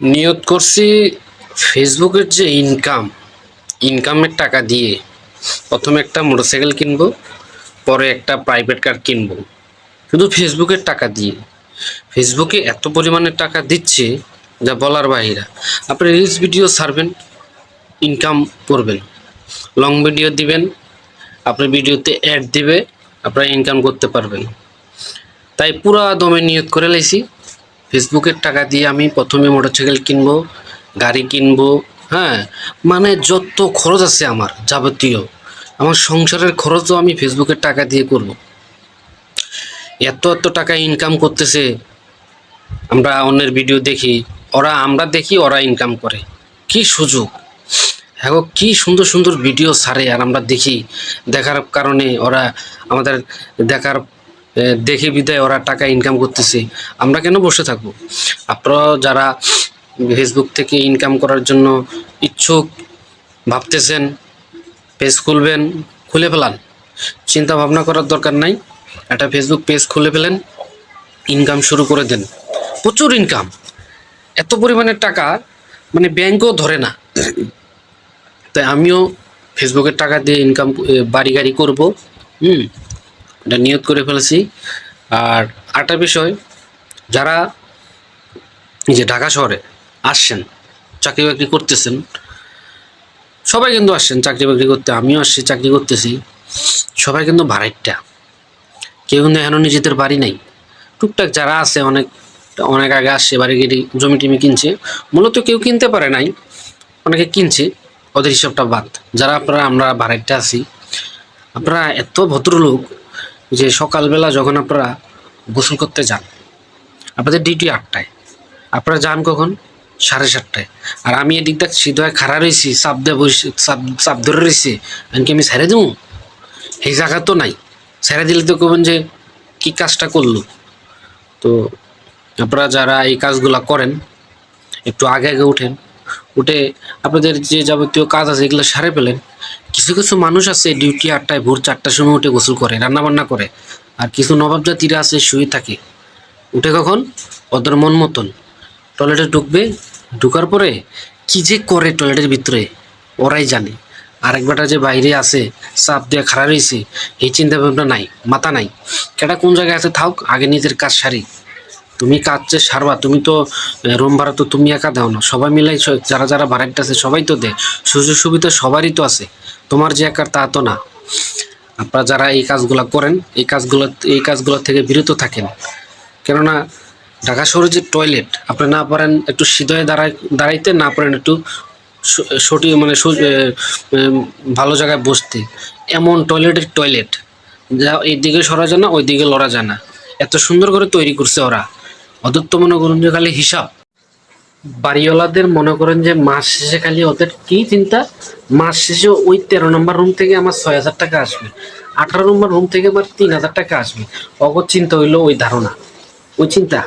নিয়ত করছি ফেসবুকের যে ইনকাম ইনকামের টাকা দিয়ে। প্রথমে একটা মোটরসাইকেল কিনবো, পরে একটা প্রাইভেট কার কিনবো। শুধু ফেসবুকের টাকা দিয়ে। ফেসবুকে এত পরিমাণে টাকা দিচ্ছে যা বলার বাহিরা। আপনি রিলস ভিডিও ছাড়বেন ইনকাম করবেন। লং ভিডিও দিবেন আপনার ভিডিওতে অ্যাড দিবে, আপনারা ইনকাম করতে পারবেন। তাই পুরা দমে নিয়ত করে লাইছি। ফেসবুকের টাকা দিয়ে আমি প্রথমে মোটরসাইকেল কিনবো, গাড়ি কিনবো হ্যাঁ? মানে যত খরচ আছে আমার যাবতীয়, আমার সংসারের খরচও আমি ফেসবুকের টাকা দিয়ে করব। এত এত টাকা ইনকাম করতেছে, আমরা অন্যের ভিডিও দেখি, ওরা আমরা দেখি, ওরা ইনকাম করে। কি সুযোগ? হ্যাঁ কি সুন্দর সুন্দর ভিডিও ছাড়ে আর আমরা দেখি, দেখার কারণে ওরা আমাদের দেখার দেখে বিদায়, ওরা টাকা ইনকাম করতেছে। আমরা কেন বসে থাকব? আপনারা যারা ফেসবুক থেকে ইনকাম করার জন্য ইচ্ছুক, ভাবতেছেন পেজ খুলবেন, খুলে ফেলান। চিন্তা ভাবনা করার দরকার নাই। একটা ফেসবুক পেজ খুলে ফেলেন ইনকাম শুরু করে দেন। প্রচুর ইনকাম এত পরিমাণের টাকা মানে ব্যাংকও ধরে না। তাই আমিও ফেসবুকের টাকা দিয়ে ইনকাম বাড়ি গাড়ি করব। হুম। এটা নিয়ত করে ফেলেছি। আর আরেকটা বিষয়, যারা যে ঢাকা শহরে আসছেন, চাকরি বাকরি করতেছেন, সবাই কিন্তু আসছেন চাকরি বাকরি করতে, আমিও আসছি চাকরি করতেছি, সবাই কিন্তু ভাড়াইটা কেউ কিন্তু এখনও নিজেদের বাড়ি নাই। টুকটাক যারা আছে, অনেক অনেক আগে আসছে, বাড়ি গাড়ি জমি টমি কিনছে, মূলত কেউ কিনতে পারে নাই, অনেকে কিনছে, ওদের হিসাবটা বাদ। যারা আপনারা, আমরা ভাড়াইটা আছি, আপনারা এত ভদ্রলোক যে সকালবেলা যখন আপনারা গোসল করতে যান, আপনাদের ডিউটি আটটায়, আপনারা যান কখন? সাড়ে সাতটায়। আর আমি এদিক দেখ সিধুয়ায় খাড়া রয়েছি, চাপ দিয়ে বসে, চাপ চাপ ধরে রয়েছি এমনকি আমি ছেড়ে দেবো সেই জায়গা তো নাই। ছেড়ে দিলে তো কবেন যে, কী কাজটা করল? তো আপনারা যারা এই কাজগুলা করেন, একটু আগে আগে উঠেন, উঠে আপনাদের যে যাবতীয় কাজ আছে, এগুলো সারে ফেলেন। কিছু কিছু মানুষ আছে ডিউটি আটটায়, ভোর চারটার সময় উঠে গোসল করে রান্না বান্না করে। আর কিছু নবাব জাতিরা আছে শুয়ে থাকে। উঠে কখন? ওদের মন মতন। টয়লেটে ঢুকবে। ঢুকার পরে কি যে করে টয়লেটের ভিতরে, ওরাই জানে। আরেক বেটা যে বাইরে আছে, চাপ দিয়ে খাড়া রয়েছে, এই চিন্তা ভাবনা নাই, মাথা নাই। কেটা কোন জায়গায় আছে থাক, আগে নিজের কাজ সারি। তুমি কাজ যে সারবা। তুমি তো রুম ভাড়া তো তুমি একা দাও না। সবাই মিলাই যারা যারা ভাড়াটা আছে, সবাই তো দেয় সুযোগ সুবিধা সবারই তো আছে। তোমার যে একার তা তো না। আপনারা যারা এই কাজগুলো করেন, এই কাজগুলো এই কাজগুলো থেকে বিরত থাকেন। কেননা, ঢাকা শহরে যে টয়লেট, আপনি না পারেন একটু সিধয়ে দাঁড়ায়, দাঁড়াইতে, না পারেন একটু স- সঠিক মানে ভালো জায়গায় বসতে। এমন টয়লেটের টয়লেট। যা, এই দিকে সরা যায় না, ওই দিকে লড়া যায় না। এত সুন্দর করে তৈরি করছে ওরা। ওদের তো মনে করুন যে খালি হিসাব। বাড়িওয়ালাদের মনে করেন যে মাস শেষে খালি ওদের কি চিন্তা? মাস শেষে ওই তেরো নম্বর রুম থেকে আমার ছয় হাজার টাকা আসবে। আঠারো নম্বর রুম থেকে আমার তিন হাজার টাকা আসবে। অগর চিন্তা হইল ওই ধারণা। ওই চিন্তা।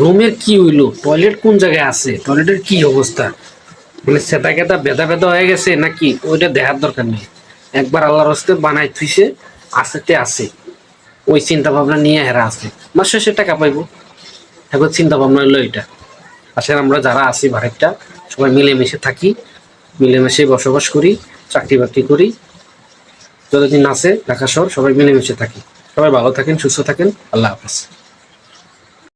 রুমের কি হইল? টয়লেট কোন জায়গায় আছে? টয়লেটের কি অবস্থা? মানে সেটা কেটা বেদা বেদা হয়ে গেছে নাকি? ওইটা দেখার দরকার নেই। একবার আল্লাহর হস্তে বানাই থুইছে আছেতে আছে ওই চিন্তা ভাবনা নিয়ে হেরা আছে মাস শেষে টাকা পাইবো। এখন চিন্তা ভাবনা হলো এটা। আসলে আমরা যারা আছি ভাড়াটা সবাই মিলেমিশে থাকি, মিলেমিশে বসবাস করি চাকরি বাকরি করি। যতদিন আছে ঢাকা শহর, সবাই মিলেমিশে থাকি। সবাই ভালো থাকেন, সুস্থ থাকেন। আল্লাহ হাফেজ।